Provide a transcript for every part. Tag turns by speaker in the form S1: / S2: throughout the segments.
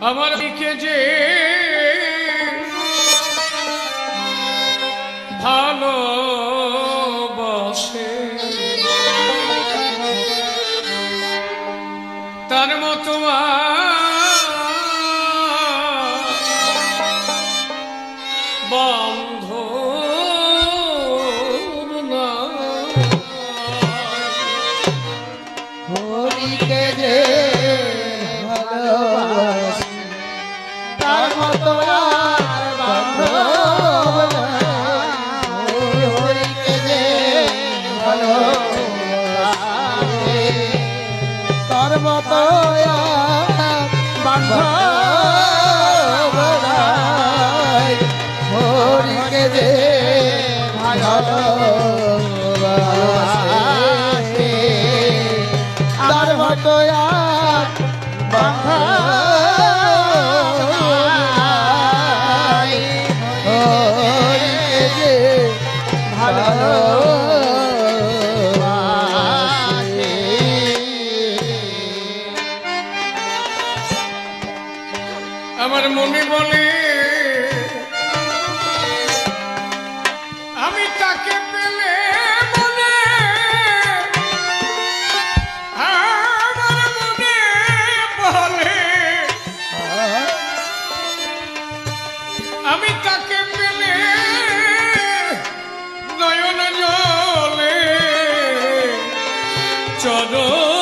S1: আমার দিকে যে
S2: હાલો. চরণ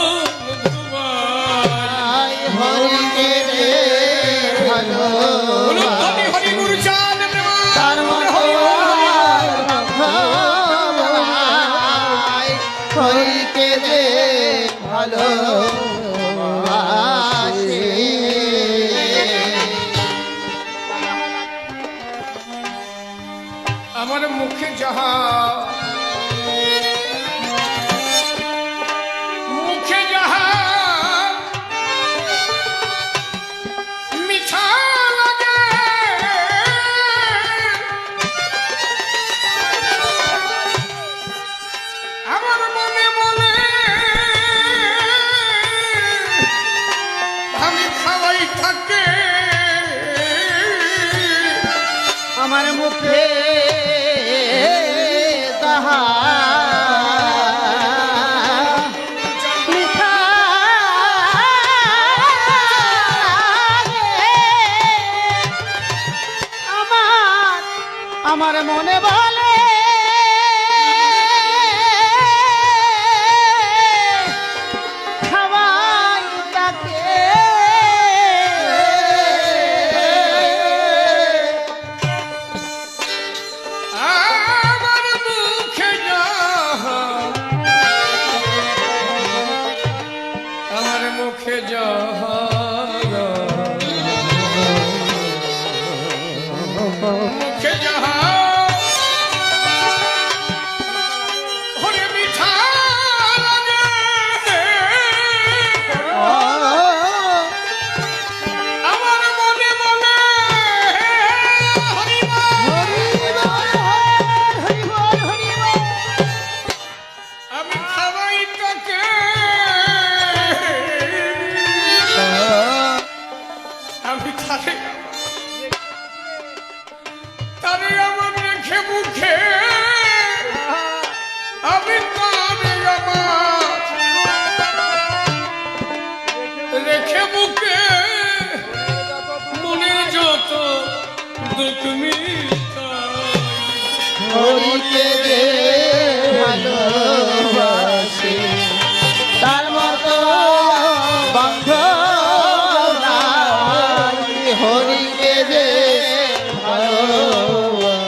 S1: আমার মনে
S2: ভালো তুমি হরিকে যে ভালোবাসে
S1: তার
S2: মতো বন্ধ হরিকে যে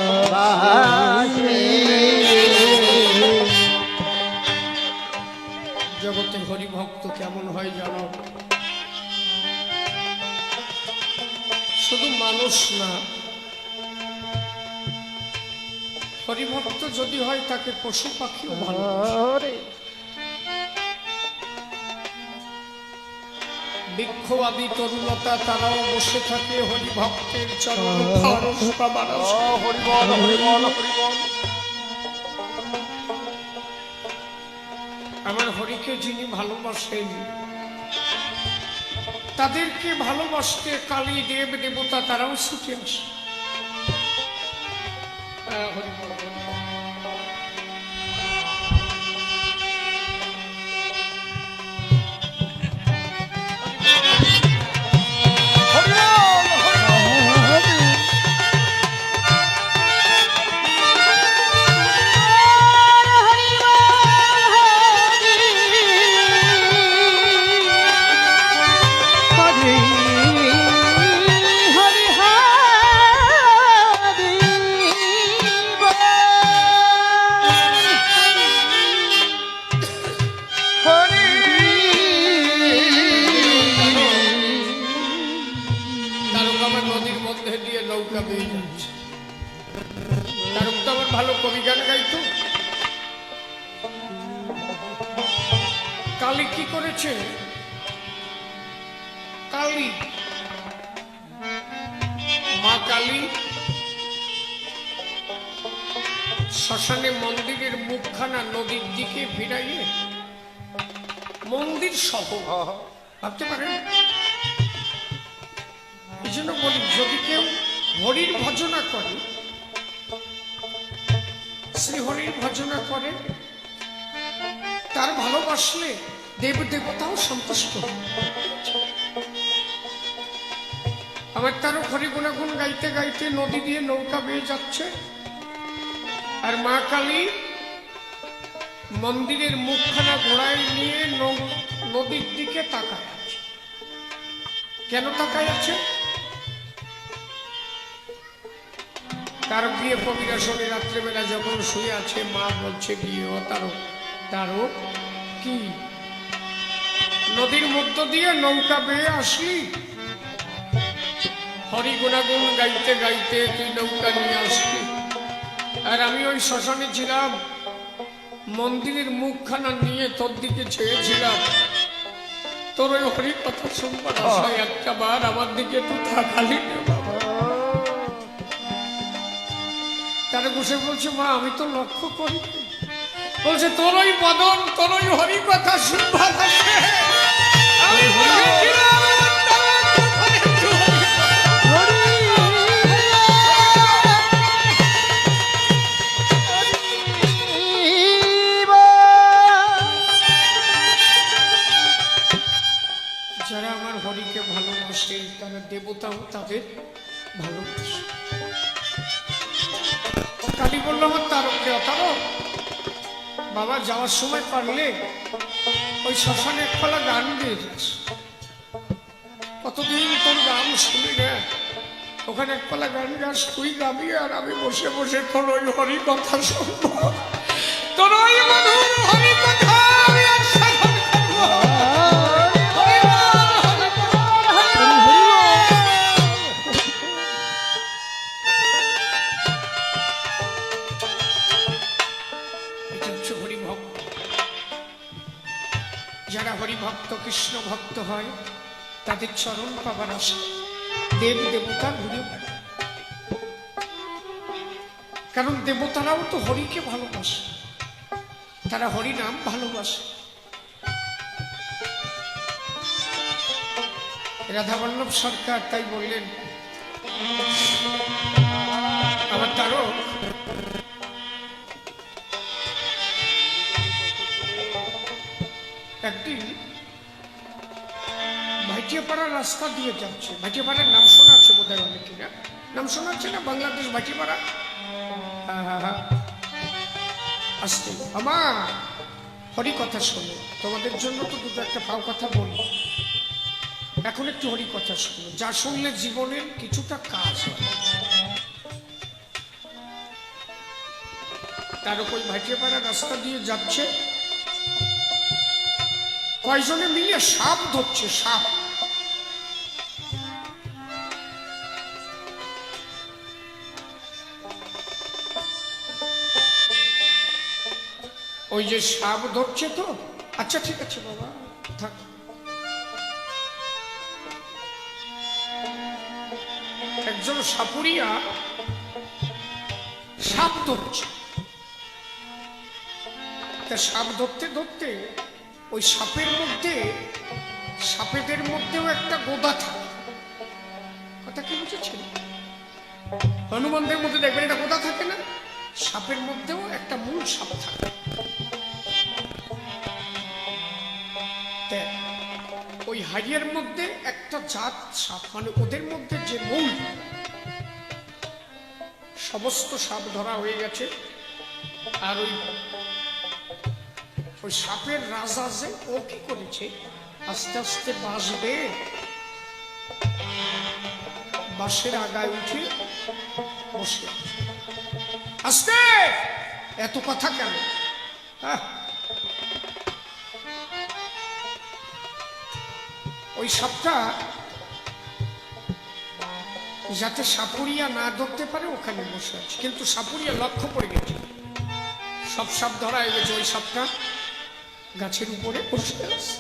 S2: জগতে
S1: জগতের হরিভক্ত কেমন হয় জানো? শুধু মানুষ না হরিভক্ত যদি হয় তাকে পশু পাখিও ভালো তরুণতা তারাও বসে থাকে হরিভক্তের চরণ আমার হরিকে যিনি ভালোবাসেন
S2: তাদেরকে ভালোবাসতে কালী দেব দেবতা তারাও ছুটে আসে। হরি মন্দির সহ। ভাবতে পারেন? এই জন্য বলি যদি কেউ হরির ভজনা করে শ্রী হরির ভজনা করে তার ভালোবাসলে দেব দেবতাও সন্তুষ্ট। আমার তারও হরি গুণাগুণ গাইতে গাইতে নদী দিয়ে নৌকা বেয়ে যাচ্ছে আর মা কালী মন্দিরের মুখখানা ঘোড়ায় নিয়ে নদীর দিকে তাকায় আছে। কেন তাকায় আছে? তার বিয়ে কবিরা শনি রাত্রেবেলা যখন শুয়ে আছে, মা বলছে বিয়ে ও তারও তারও কি? নদীর মধ্য দিয়ে নৌকা বেয়ে আসলি? হরি গুণাগুণ গাইতে গাইতে তুই নৌকা নিয়ে আসলি। আর আমি ওই শ্মশানে ছিলাম। মন্দিরের মুখখানা নিয়ে তোর দিকে ছেড়েছিলাম তোর ওই হরি কথা শুনবার আশায় একটা বার আমার দিকে তাকালি না বাবা। তারা বসে বলছে মা আমি তো লক্ষ্য করি বলছে তোর ওই বদন তোর ওই হরি কথা শুনবার আসে আমি তাদের ভালোবাসে। কালী বলল আমার তারককে তারক, বাবা যাওয়ার সময় পারলে ওই শ্মশানে একপালা গান গেয়ে যাস কতদিন তোর গান শুনি না ওখানে একপালা গান গাস, তুই গাবি আর আমি বসে বসে তোর ওই হরি কথা শুনব। তোর ওই হরি কথা যারা হরিভক্ত কৃষ্ণ ভক্ত হয়, তাদের চরণ পাবার আশা। দেব দেবতা ঘুরে কারণ দেবতারাও তো হরিকে ভালোবাসে। তারা হরি নাম ভালোবাসে। রাধাবল্লভ সরকার তাই বললেন, আমার তারক একদিন ভাইটিয়াপাড়া রাস্তা দিয়ে যাচ্ছে। ভাইটিয়াপাড়ার নাম শোনা আছে বোধ হয় অনেকেরা। নাম শোনা আছে না? বাংলাদেশ হ্যাঁ আসতে। আমার হরি কথা শোনো। তোমাদের জন্য তো দুটো একটা পাও কথা বলি। এখন একটু হরি কথা শোনো। যা শুনলে জীবনের কিছুটা কাজ তার ওই ভাইটিয়াপাড়া রাস্তা দিয়ে যাচ্ছে। কয়জনে মিলে সাপ ধরছে, সাপ। ওই যে সাপ ধরছে তো? আচ্ছা ঠিক আছে বাবা, থাক। একজন সাপুরিয়া সাপ ধরছে। তা সাপ ধরতে ধরতে ওই সাপের মধ্যে, সাপেদের মধ্যেও একটা গোদা থাকে। কথা কি বুঝেছেন? হনুমানদের মধ্যে দেখবেন একটা গোদা থাকে না, সাপের মধ্যেও একটা মূল সাপ থাকে। ওই হাড়িয়ার মধ্যে একটা জাত সাপ মানে ওদের মধ্যে যে মূল, সমস্ত সাপ ধরা হয়ে গেছে, আর ওই ওই সাপের রাজা যে, ও কি করেছে? আস্তে আস্তে বাঁচবে। বাঁশের আগায় উঠে বসে। আস্তে! এত কথা কেন? ওই সাপটা যাতে সাপুরিয়া না ধরতে পারে, ওখানে বসে আছে। কিন্তু সাপুরিয়া লক্ষ্য করে গেছে। সব সাপ ধরা হয়ে গেছে ওই সাপটা। গাছের উপরে বসে আছে।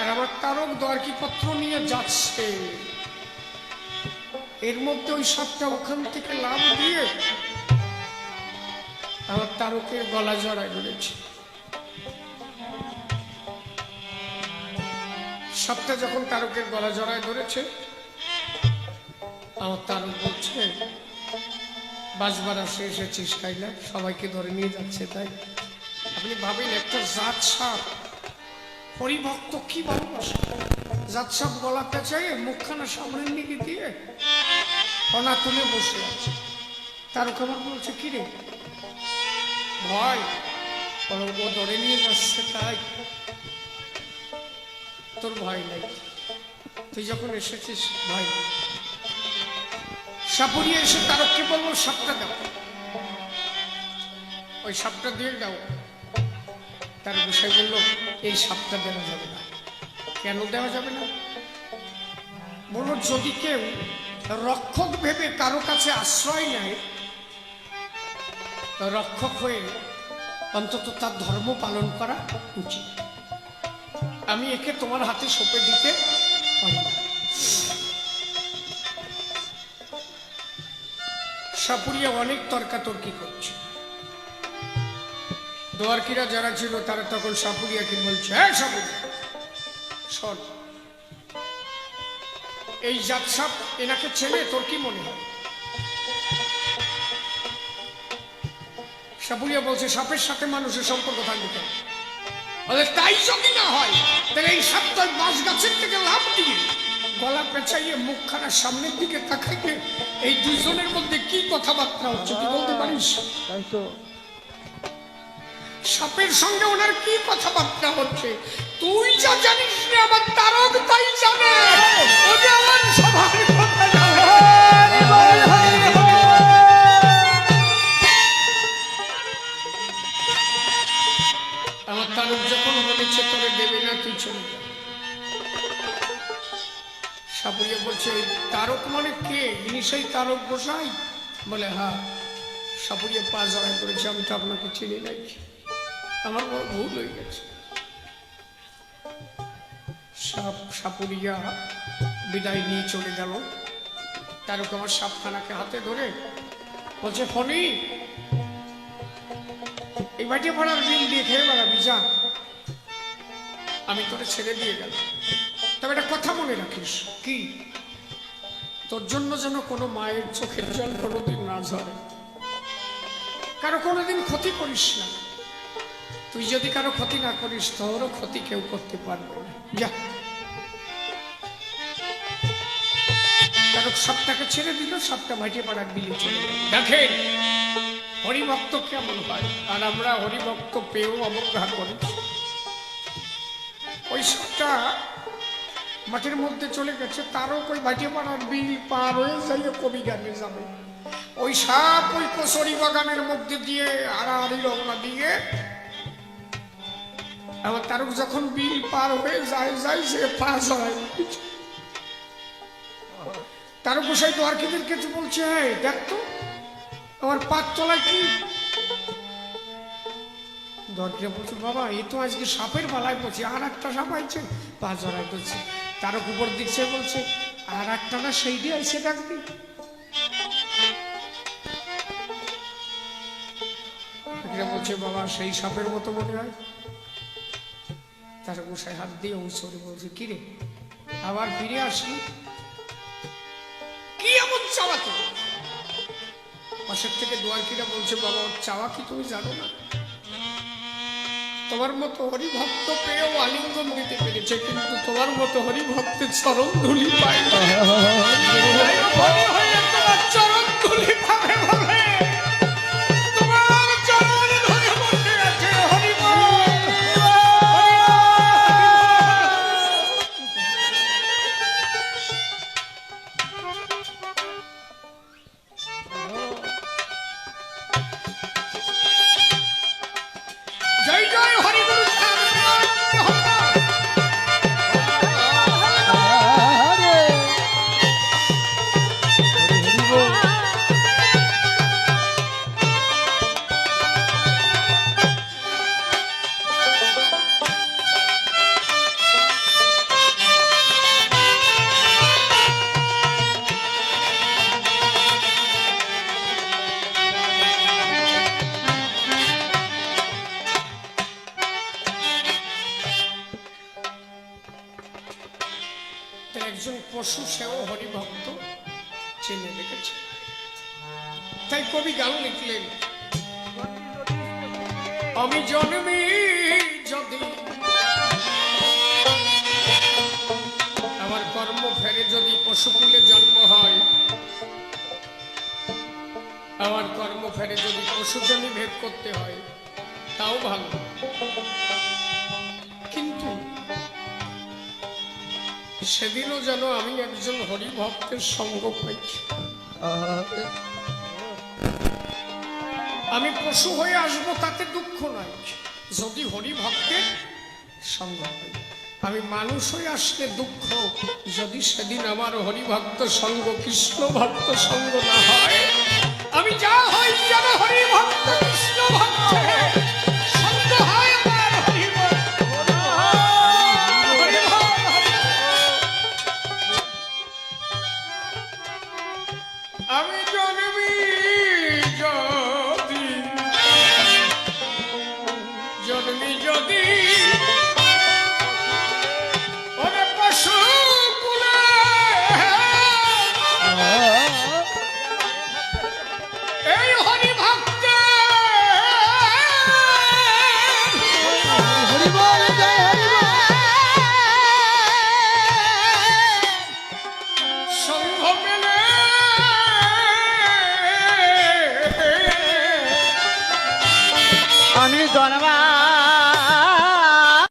S2: আর আমার তারক দরকি পত্র নিয়ে যাচ্ছে। এর মধ্যে ওই ওখান থেকে লাভ দিয়ে আমার তারকের গলা জড়ায় ধরেছে। সাপটা যখন তারকের গলা জড়ায় ধরেছে, আমার তারক বলছে বাসবার আসে এসেছিস কাইলা সবাইকে ধরে নিয়ে যাচ্ছে, তাই? আপনি ভাবেন একটা জাত সাপ? হরিভক্ত কি ভালোবাসে? জাত সাপ গলা পেঁচাই মুখখানা সামনের দিকে দিয়ে কণা তুলে বসে আছে। তারক আমার বলছে, কি রে? ভয়? ও ধরে নিয়ে যাচ্ছে, তাই? তোর ভয় নাই। তুই যখন এসেছিস, ভয় নেই। সাপুরিয়ে এসে তারককে বলব? সাপটা দাও। ওই সাপটা দিয়ে দাও। তার বিষয় বলল এই সাপটা দেওয়া যাবে না। কেন দেওয়া যাবে না? বলল যদি কেউ রক্ষক ভেবে কারও কাছে আশ্রয় নেয়, রক্ষক হয়ে অন্তত তার ধর্ম পালন করা উচিত। আমি একে তোমার হাতে সঁপে দিতে সাপুরিয়া অনেক তর্কাতর্কি করছে। দোয়ারকিরা যারা ছিল, তারা তখন সাপুরিয়াকে বলছে হ্যাঁ সাপুরিয়া, শোন, এই জাত সাপ এনাকে ছেলে তোর কি মনে হয়? সাপুরিয়া বলছে, সাপের সাথে মানুষের সম্পর্ক থাকবে কেন? তাই যদি না হয়, তাহলে এই সাপটার বাঁশ গাছের থেকে লাভ দিয়ে গলা পেঁচাইয়ে মুখখানা সামনের দিকে তাকাইতে এই দুজনের মধ্যে কি কথাবার্তা হচ্ছে তুই বলতে পারিস?
S1: তাই তো
S2: সাপের সঙ্গে ওনার কি কথাবার্তা হচ্ছে? তুই যা জানিস না আমার তারক তাই জানে। ও যে আমার সবার কথা জানে। আমার তারক যখন বলেছে তোরে দেবে না তুই চলে যা সাপুরিয়া বলছে তারক মানে কে? ইনি সেই তারক গোসাই? বলে হ্যাঁ সাপুরিয়া পা জড়াই করেছে আমি তো আপনাকে চিনি নাই। আমার বড় ভুল হয়ে গেছে। সাপ সাপুরিয়া বিদায় নিয়ে চলে গেল। তারক আমার সাপখানাকে হাতে ধরে বলছে ফনি এই বাটি পড়ার বিল দিয়ে খেয়ে বেড়াবি, যা। আমি তোরে ছেড়ে দিয়ে গেলাম। তবে একটা কথা মনে রাখিস। কি? তোর জন্য যেন কোনো মায়ের চোখের জল কোনোদিন না ঝরে। কারও কোনোদিন ক্ষতি করিস না। তুই যদি কারও ক্ষতি না করিস, তোরও ক্ষতি কেউ করতে পারবে না। যা। কারও সাপটাকে ছেড়ে দিল সাপটা ভাইটে পাড়ার বিলে চলে। দেখেন, হরিভক্ত কেমন হয়? আর আমরা হরিভক্ত পেয়েও অবজ্ঞা করি ওই সাপটা মাঠের মধ্যে চলে গেছে তারও ওই ভাটিয়ে পাড়ার বিল পার হয়ে যাইয়ে কবি গানে যাবে। ওই সাপ ওই কচুরি বাগানের মধ্যে দিয়ে আড়াআড়ি রওনা দিয়ে আবার তারক যখন বিল পার হয়ে যায় যায় সে পা জড়ায় তারক গোসাই তো আর্কিদের কাছে বলছে "এই, দেখ তো আমার পাত তলায় কি? দরজা বলছে বাবা এ তো আজকে সাপের পালায় পড়ছে আর একটা সাপ আইছে পা জড়ায় করছে তারক উপর দিচ্ছে বলছে, আর একটা না সেই দিয়ে আইসে ডাকবি। বলছে, বাবা, সেই সাপের মতো মনে হয়। তার গোসাই হাত দিয়ে উঁচরে বলছে কিরে আবার ফিরে আসলি? কি এমন চাওয়া তো পাশের থেকে দোয়ার কিরা বলছে, বাবা চাওয়া কি তুমি জানো না? তোমার মতো হরিভক্ত পেয়েও আলিঙ্গন দিতে পেরেছে কিন্তু তোমার মতো হরিভক্তের চরণ ধুলি পায় না। তোমার চরণ ধুলি পাবে বলে একজন পশু সেও হরিভক্ত চেনে রেখেছে তাই কবি গান লিখলেন, আমি জন্মি যদি আমার কর্ম ফেরে যদি পশুকুলে জন্ম হয়, আমার কর্ম ফেরে যদি পশুজনী ভেদ করতে হয়, তাও ভালো। সেদিনও যেন আমি একজন হরিভক্তের সঙ্গ পাইছি। আমি পশু হয়ে আসব, তাতে দুঃখ নয় যদি হরিভক্তের সঙ্গ পাই। আমি মানুষ হয়ে আসলে দুঃখ, যদি সেদিন আমার হরিভক্ত সঙ্গ কৃষ্ণ ভক্ত সঙ্গ না হয়, আমি যা হই যেন হরিভক্ত কৃষ্ণ ভক্ত